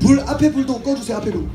불 앞에 불도 꺼주세요 앞에 불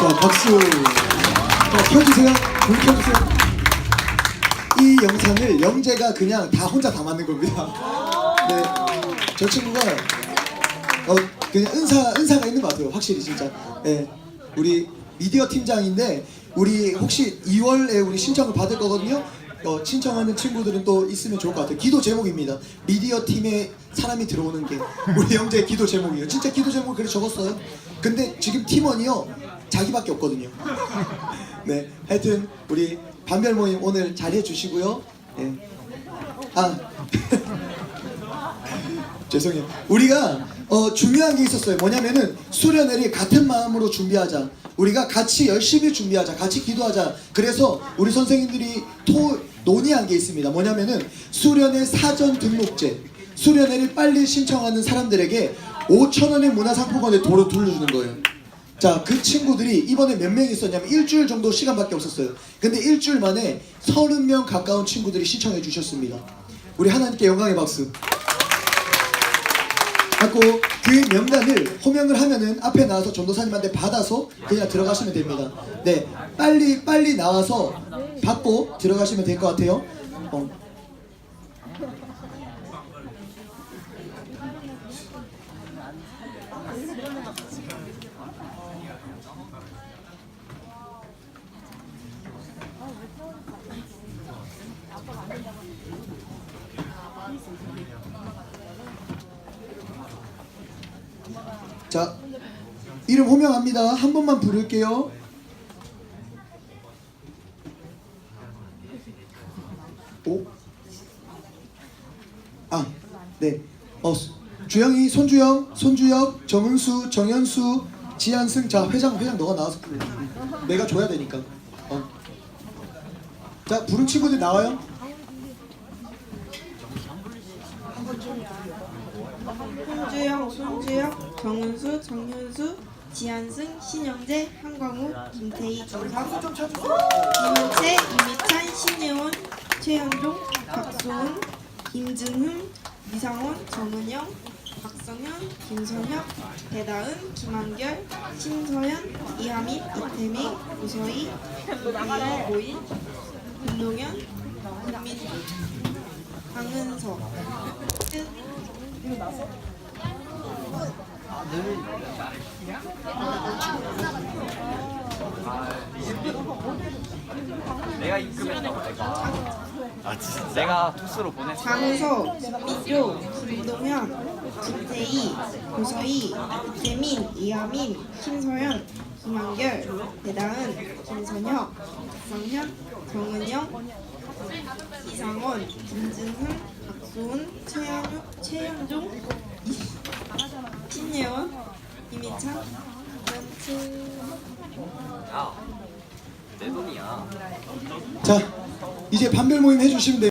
자 박수. 자 켜주세요. 불 켜주세요. 이 영상을 영재가 그냥 다 혼자 다 만든 겁니다. 네 저 친구가 어 그냥 은사 은사가 있는 것 같아요 확실히 진짜. 네. 우리 미디어 팀장인데 우리 혹시 2월에 우리 신청을 받을 거거든요? 어, 신청하는 친구들은 또 있으면 좋을 것 같아요. 기도 제목입니다. 미디어 팀에 사람이 들어오는 게 우리 영재의 기도 제목이에요. 진짜 기도 제목을 그렇게 적었어요. 근데 지금 팀원이요 자기밖에 없거든요 네 하여튼 우리 반별 모임 오늘 잘 해 주시고요 예. 아 죄송해요. 우리가 어, 중요한 게 있었어요. 뭐냐면은 수련회를 같은 마음으로 준비하자. 우리가 같이 열심히 준비하자. 같이 기도하자. 그래서 우리 선생님들이 토 논의한 게 있습니다. 뭐냐면은 수련회 사전 등록제. 수련회를 빨리 신청하는 사람들에게 5천 원의 문화상품권을 도로 돌려주는 거예요. 자, 그 친구들이 이번에 몇명 있었냐면 일주일 정도 시간밖에 없었어요. 근데 일주일 만에 30명 가까운 친구들이 신청해 주셨습니다. 우리 하나님께 영광의 박수. 갖고 그 명단을 호명을 하면은 앞에 나와서 전도사님한테 받아서 그냥 들어가시면 됩니다. 네, 빨리 빨리 나와서 받고 들어가시면 될 것 같아요. 어. 자, 이름 호명합니다. 한 번만 부를게요. 오. 아, 네. 어, 수- 주영이, 손주영, 손주혁, 정은수, 정현수, 지한승. 자, 회장, 회장 너가 나와서 불러. 내가 줘야 되니까. 어. 자, 부른 친구들 나와요. 손주영, 손주혁, 정은수, 정현수, 지한승, 신영재, 한광우, 김태희, 김석, 김은채, 이미찬, 신예원, 최현종, 박소은, 김진흠, 이상원, 정은영, 박성현, 김선혁, 배다은, 김한결, 신서연, 이하민, 이태민, 우서희, 이고인, 김동현, 김민희, 강은서, 끝. 내가 입금했다고 내가. 아 진짜? 내가 토스로 보냈어. 장우서, 민조, 김동현, 김태희, 고서희, 이태민, 이하민, 김서연, 김한결, 배다은, 김선혁, 박성현, 정은영, 이상원, 김진흠, 박소은, 최현우, 최현종, 이- 신예원, 이미찬, 원츠 야내 돈이야. 자, 이제 반별 모임 해주시면 돼요.